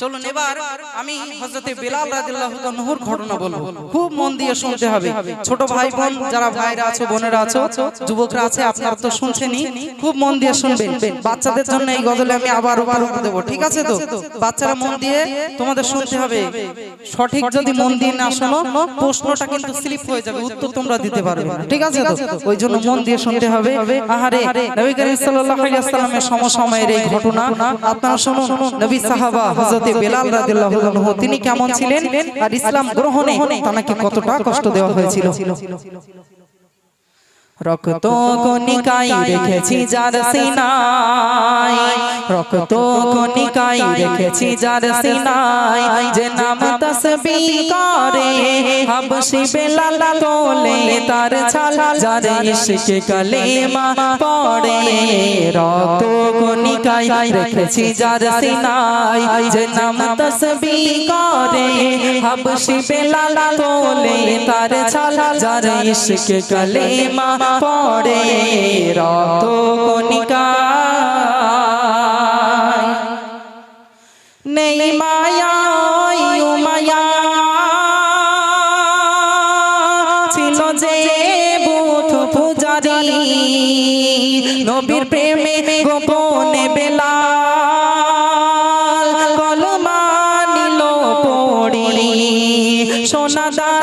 চলুন এবার আমি হজরতে বেলাল রাদিয়াল্লাহু তাআলার ঘটনা বলব। খুব মন দিয়ে শুনতে হবে। ছোট ভাই বোন যারা ভাইরা আছে বোনেরা আছে যুবকরা আছে আপনারা তো শুনছেনই। খুব মন দিয়ে শুনবেন। বাচ্চাদের জন্য এই গজলে আমি আবার উপহার দেব। ঠিক আছে তো? বাচ্চারা মন দিয়ে তোমাদের শুনতে হবে। সঠিক যদি মন দিয়ে না শোনো প্রশ্নটা কিন্তু স্লিপ হয়ে যাবে। উত্তর তোমরা দিতে পারবে না। ঠিক আছে তো? ওই জন্য মন দিয়ে শুনতে হবে। আহারে নবী করিম সাল্লাল্লাহু আলাইহি ওয়াসাল্লামের সমসময়ের এই ঘটনা আপনারা শুনুন নবী সাহাবা হযরতে বেলাল রাদিয়াল্লাহু আনহু তিনি কেমন ছিলেন? আর ইসলাম গ্রহণে তাকে কতটা কষ্ট দেওয়া হয়েছিল? রক্ত কণিকাই রেখেছি যার সিনাই। রক্ত কণিকাই রেখেছি যার সিনাই। যে নাম তসবি করে হাবশি বেলাল তোলে তার ছাল যার ইশকে কালেমা পড়ে। রক্ত কণিকাই রেখেছি যার সিনাই। যে নাম তসবি করে হাবশি বেলাল তোলে তার ছাল যার ইশকে কালেমা পড়ে রক্ত কণিকা নেই মায়া মায়া। ছিল যে বুথ পূজারি, নবীর প্রেমে গোপনে বেলা সোনা দানা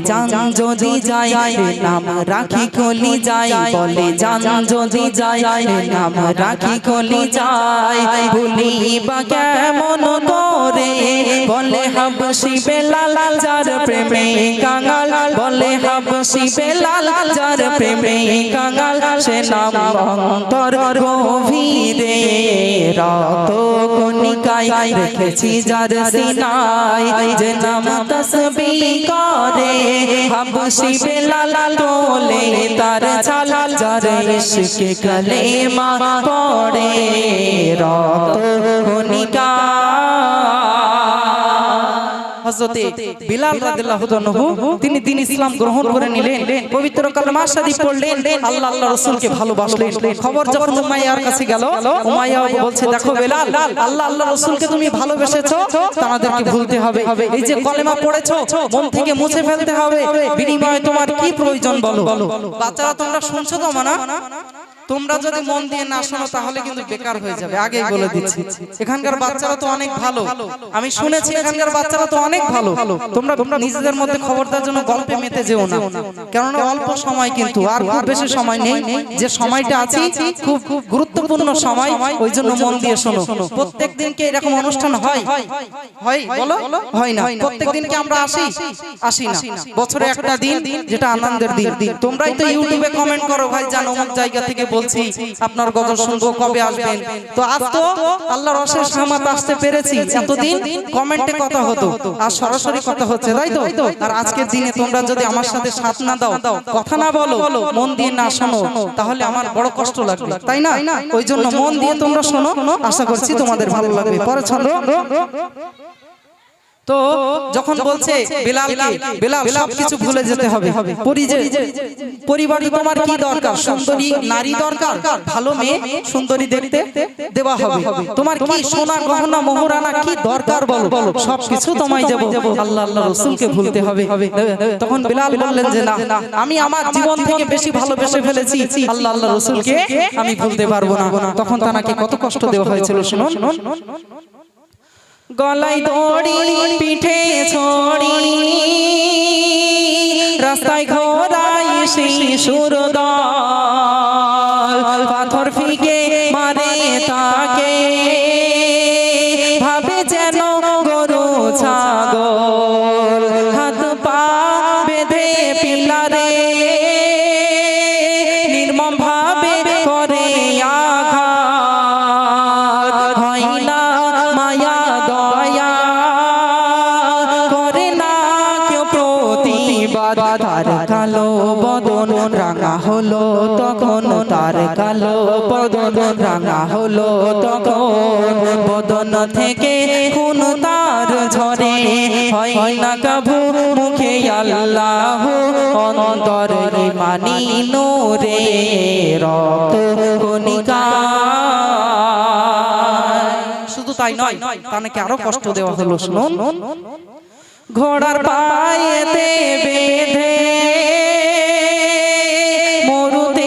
বলে জান নাম রাখি কলি যাই বলে জান যদি যাই নাম রাখি কলি যাই। ভুলি বা কেমন করে? বলে হাবশি বেলাল যার প্রেমে কাঙাল। বলে হাবশি বেলাল যার প্রেমে কাঙাল। সে নাম অন্তর গভীরে। রত কণিকায় রেখেছি যার সিনাই যে নাম তসবি করে হাবশি বেলাল তোলে তার ছাল যার ইশকে কলেমা পড়ে রক্ত কণিকা হযরতে বিলাল রাদিয়াল্লাহু তাআলাহু তিনি দিন ইসলাম গ্রহণ করে নিলেন পবিত্র কালেমা শরীফ পড়লেন আল্লাহ আল্লাহ রাসূলকে ভালোবাসলেন। খবর যখন উমাইয়ার কাছে গেল উমাইয়া বলছে দেখো বিলাল আল্লাহ আল্লাহ রাসূলকে তুমি ভালোবেসেছো? তোমাদেরকে ভুলতে হবে। এই যে কলেমা পড়েছো মন থেকে মুছে ফেলতে হবে। বিনিময়ে তোমার কি প্রয়োজন বলো? বাচ্চারা তোমরা শুনছো তো মানা? তোমরা যদি মন দিয়ে না শোনো তাহলে কিন্তু বেকার হয়ে যাবে। আগেই বলে দিচ্ছি। এখানকার বাচ্চারা তো অনেক ভালো। আমি শুনেছি এখানকার বাচ্চারা তো অনেক ভালো। তোমরা তোমরা নিজেদের মধ্যে খবরদার জন্য গল্পে মেতে যেও না। কেননা অল্প সময় কিন্তু আর খুব বেশি সময় নেই যে সময়টা আছে খুব খুব গুরুত্বপূর্ণ সময় ওই জন্য মন দিয়ে শোনো। প্রত্যেক দিনকে এরকম অনুষ্ঠান হয়। হয় বলো? হয় না। প্রত্যেক দিনকে আমরা আসি? আসি না। বছরে একটা দিন যেটা আনন্দের দিন তোমরাই তো ইউটিউবে কমেন্ট করো ভাই জানো অমুক জায়গা থেকে বলছি, আপনার গজল শুনব কবে আসবেন? তো আজ তো আল্লাহর অশেষ রহমত আসতে পেরেছি। এতদিন কমেন্টে কথা হতো আর সরাসরি কথা হচ্ছে, তাই তো? আর আজকের দিনে তোমরা যদি আমার সাথে সাথ না দাও, কথা না বলো, মন দিয়ে না শোনো, তাহলে আমার বড় কষ্ট লাগবে, তাই না? ওই জন্য মন দিয়ে তোমরা শোনো, আশা করছি তোমাদের ভালো লাগবে। পরে ছন্দ তো যখন বলছে বেলাল বেলাল সব কিছু ভুলে যেতে হবে। পরিবারে তোমার কি দরকার? সুন্দরী নারী দরকার? ভালো মেয়ে সুন্দরী দেখতে দেওয়া হবে। তোমার কি সোনা গহনা মোহরানা কি দরকার বলো? সব কিছু তোমায় যাব আল্লাহ আল্লাহ রসুলকে ভুলতে হবে। তখন বেলাল বললেন যে না আমি আমার জীবন থেকে বেশি ভালোবেসে ফেলেছি। আল্লাহ আল্লাহ রসুলকে আমি ভুলতে পারব না। তখন তাকে কত কষ্ট দেওয়া হয়েছিল শুনুন। গলায় দড়ি পিঠে ছড়ি। রাস্তায় ঘোড়াই শিশুর দল। কালো বদন রাঙা হলো, তখন তার কালো বদন রাঙা হলো, তখন বদন থেকে খুন তার ঝরে। হয় না কাবু মুখে আল্লাহ, অন্তর মানি নোরে রক্ত কণিকা। শুধু তাই নয় তাকে আরও কষ্ট দেওয়া হলো, শুনুন। ঘোড়ার পায়েতে বেঁধে মরুতে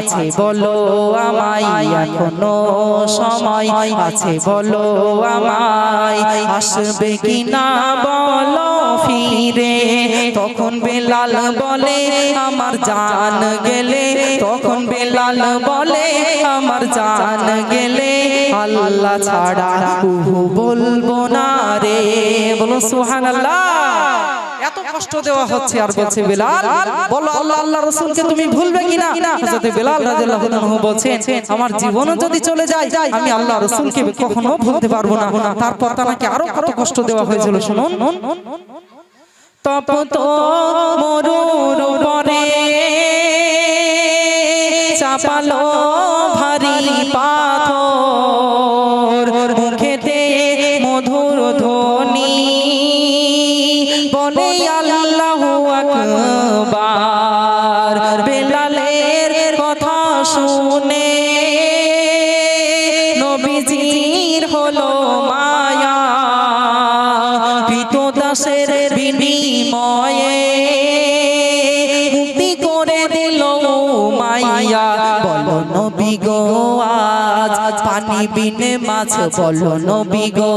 আছে বলো আমায়, এখনও সময় আছে বলো আমায়, আসবে কি না বলো ফিরে। তখন বেলাল বলে, আমার জান গেলে। তখন বেলাল বলে, আমার জান গেলে। আল্লাহ ছাড়া বলব না রে। বলো, সুবহানাল্লাহ। এত কষ্ট দেওয়া হচ্ছে আর বলছে বেলাল বলো আল্লাহ আল্লাহ রাসূলকে তুমি ভুলবে কিনা? হযরত বেলাল রাদিয়াল্লাহু আনহু বলছেন আমার জীবনও যদি চলে যায় আমি আল্লাহ রাসূলকে কখনো ভুলতে পারব না। তারপর তাকে আরও কত কষ্ট দেওয়া হয়েছিল শুনুন। তপত মরুর পরে চাপালো ভারী পাথর। মুখেতে মধুর মাইয়া, বলো নবী গো, আজ পানি বিনে মাছ, বলো নবী গো,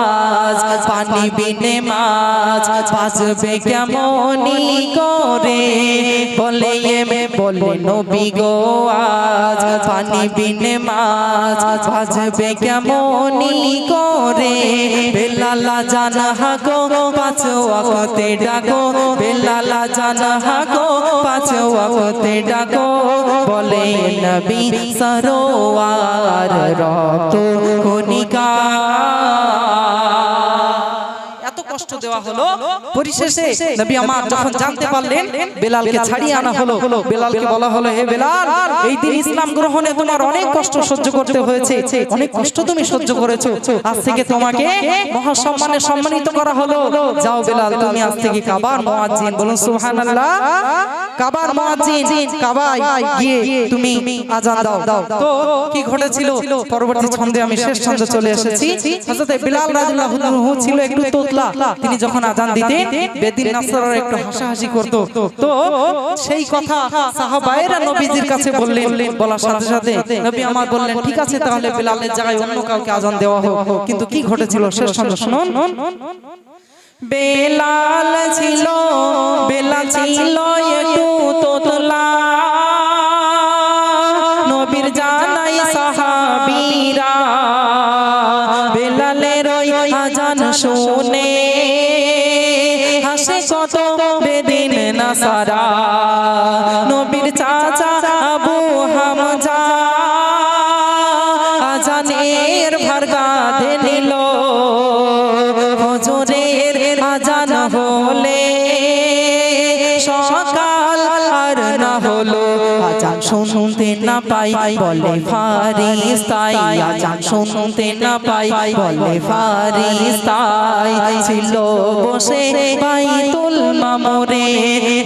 আজ পানি বিনে মাছ, বাঁচবে কেমনি করে? বলে এমে, বলে নবী গো, আজ পানি বিনে মাছ, বাঁচবে কেমনি করে? বেলালা জানা হাগো, পাঁচ ওয়াক্তে ডাকো। বেলালা জানা হাগো, পাঁচ ওয়াক্তে ডাকো। বলে নবী সরোয়ার রত কণিকা। কষ্ট দেওয়া হলো পরিশেষে নবী আমার যখন জানতে পারলেন বেলালকে ছাড়িয়ে আনা হলো বেলালকে বলা হলো হে বেলাল এই দিন ইসলাম গ্রহণে তোমার অনেক কষ্ট সহ্য করতে হয়েছে অনেক কষ্ট তুমি সহ্য করেছ। আজ থেকে তোমাকে মহা সম্মানে সম্মানিত করা হলো। যাও বেলাল তুমি আজ থেকে কাবার মুয়াজ্জিন বলুন সুবহানাল্লাহ। কাবার মুয়াজ্জিন কাবায় গিয়ে তুমি আজান দাও। তো কি ঘটেছিল? পরবর্তী ছন্দে আমি শেষ ছন্দে চলে এসেছি। হযরত বিলাল রাদিয়াল্লাহু আনহু ছিল একটু তোতলা। তিনি যখন আজান দিতেন বেদিন নাসরার একটু হাসাহাসি করত। তো সেই কথা সাহাবায়েরা নবীজির কাছে বললেন বলার সাথে সাথে নবী আমার বললেন ঠিক আছে তাহলে বিলালের জায়গায় অন্য কাউকে আজান দেওয়া হোক। কিন্তু কি ঘটেছিল? শেষ ছন্দ শুনুন। বেলাল ছিল বেলা ছিল একটু তোতলা। না পাই বলে ফারিস্তাই আজান শুনতে না পাই বলে ফারিস্তাই ছিল বসে পাই তুল মামুরে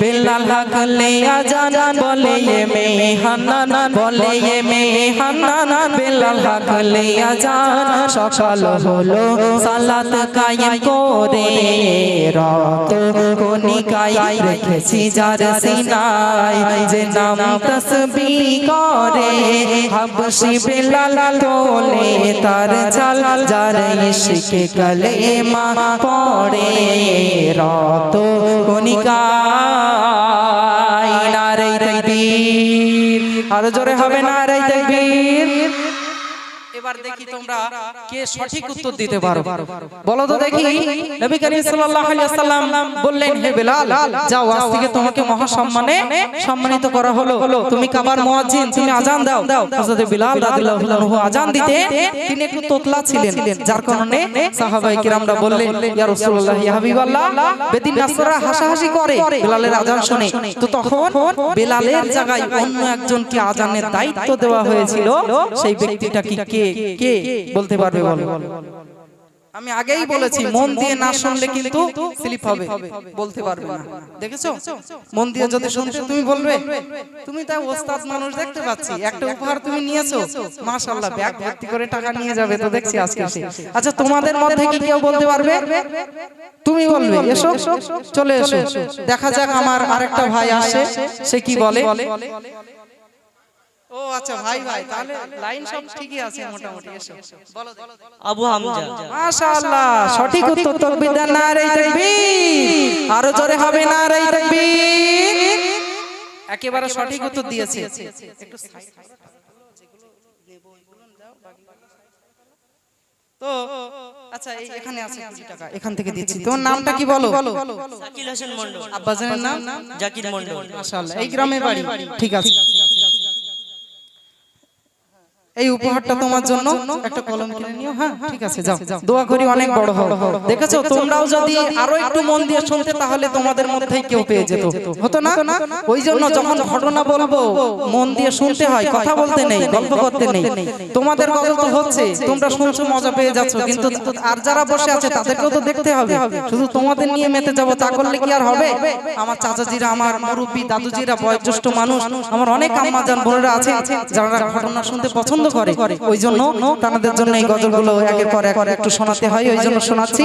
বেলাল হাকলে আজান বলে, এ মেহান্নান বলে, এ মেহান্নান বেলাল হাকলে আজান সকাল হলো সালাত কায়েম করে রাত কোনিকায় রেখেছি যার সিনায়। যে নাম তসবি করে, হাবশি বেলাল তোলে, তার চাল যার ইশকে কলেমা পড়ে। রাত নারে তাকবীর আরও জোরে হবে নারে তাকবীর এবার দেখি তোমরা কে সঠিক উত্তর দিতে পারো। বলো তো দেখি। নবী করিম সাল্লাল্লাহু আলাইহি ওয়াসাল্লাম বললেন হে বিলাল যাও আজ থেকে তোমাকে মহা সম্মানে সম্মানিত করা হলো। তুমি কাবার মুয়াজ্জিন তুমি আজান দাও। হযরত বিলাল রাদিয়াল্লাহু আনহু আজান দিতে তিনি একটু তোতলা ছিলেন। যার কারণে সাহাবায়ে কিরামরা বললেন ইয়া রাসূলুল্লাহ ইয়া হাবিবাল্লাহ বেদিন নাসরা হাসাহাসি করে। বিলালের আজান শুনে। তো তখন বিলালের জায়গায় অন্য একজনকে আজানের দায়িত্ব দেওয়া হয়েছিল। সেই ব্যক্তিটা কি কে কে বলতে পারবে বলো। আমি আগেই বলেছি মন দিয়ে না শুনলে কিন্তু স্লিপ হবে বলতে পারবে না। দেখেছ? মন দিয়ে যদি শুনতে তুমি বলবে তুমি তাই ওস্তাদ মানুষ দেখতে পাচ্ছি। একটা উপহার তুমি নিয়েছো। মাশাআল্লাহ ব্যাগ ভর্তি করে টাকা নিয়ে যাবে তো দেখছি আজকে। আচ্ছা তোমাদের মধ্যে কি কেউ বলতে পারবে? তুমি বলবে এসো চলে এসো। দেখা যাক আমার আরেকটা ভাই আসে সে কি বলে? ও আচ্ছা ভাই ভাই তাহলে লাইন সব ঠিকই আছে মোটামুটি এসো। বলো আবু হামজা। মাশাআল্লাহ সঠিক উত্তর তাকবীর দেন নারে তাকবীর। আরও জোরে হবে নারে তাকবীর। একেবারে সঠিক উত্তর দিয়েছে। একটু যেগুলো নেব ওইগুলো দাও। তো আচ্ছা এখানে আছে কুড়ি টাকা। এখান থেকে দিচ্ছি। তোমার নামটা কি বলো? শাকিল হোসেন মন্ডল আব্বাজানের নাম? জাকির মন্ডল মাশাআল্লাহ এই গ্রামে বাড়ি। ঠিক আছে। এই উপহারটা তোমার জন্য একটা কলম কিনে নিও হ্যাঁ ঠিক আছে যাও। দোয়া করি অনেক বড় হও। দেখেছ? তোমরাও যদি আরও একটু মন দিয়ে শুনতে তাহলে তোমাদের মধ্যেই কেউ পেয়ে যেত। হতো না? ওই জন্য যখন ঘটনা বলব মন দিয়ে শুনতে হয় কথা বলতে নেই গল্প করতে নেই। তোমাদের গল্প তো হচ্ছে তোমরা শুনছো মজা পেয়ে যাচ্ছ কিন্তু আর যারা বসে আছে তাদেরকেও তো দেখতে হবে। শুধু তোমাদের নিয়ে মেতে যাব তা করলে কি আর হবে? আমার চাচাজিরা আমার মুরব্বী দাদুজিরা বয়োজ্যেষ্ঠ মানুষ আমার অনেক আম্মাজান বোনেরা আছে যারা ঘটনা শুনতে পছন্দ করে। ওই জন্য তাদের জন্য এই গজলগুলো একের পর এক একটু শোনাতে হয়। ওই জন্য শোনাচ্ছি।